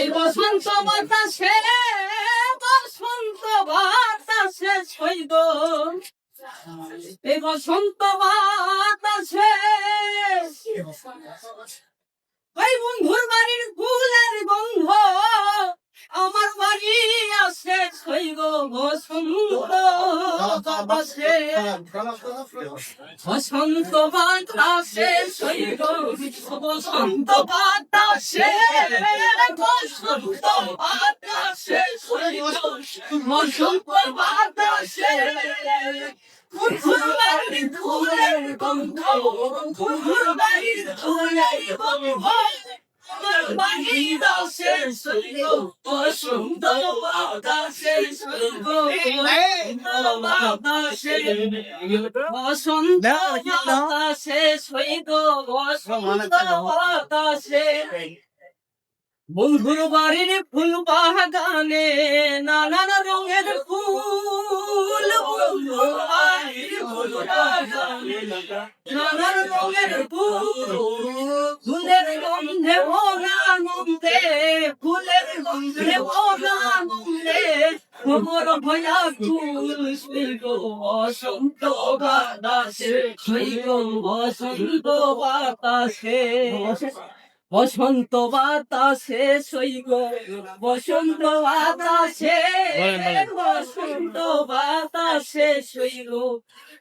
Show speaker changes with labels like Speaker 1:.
Speaker 1: এই বসন্ত বাতাসে বসন্ত বাতাসে ছইদ এই বসন্ত বাতাসে। ওই বন্ধুর বাড়ির ফুলের গন্ধ, আমার বাড়ি আসে ছইদ বসন্ত। বাতাসে বসন্ত বাতাসে বসন্ত বাতাসে বসন্ত বাতাসে বসন্ত বাতাসে ফুলবাড়ি ফুলের গন্ধ ফুলবাড়ির ফুলের গন্ধ। আমার বাড়ি দাসে সৈর বসন্ত বাতাসে সৈর বাতাসে বসন্ত বাতাসে সৈদ বসন্ত বাতাসে বন্ধুর বাড়ির ফুল বাগানে নানান রঙের ফুল বন্ধুর বাড়ির ফুল বাগানে নানান রঙের ফুল ফুলের গন্ধে ভোলা গন্ধে বসন্ত বাতাসে সৈগ বসন্ত বাতাসে বসন্ত বাতাসে সৈগ বসন্ত বাতাসে বসন্ত বাতাসে সৈগ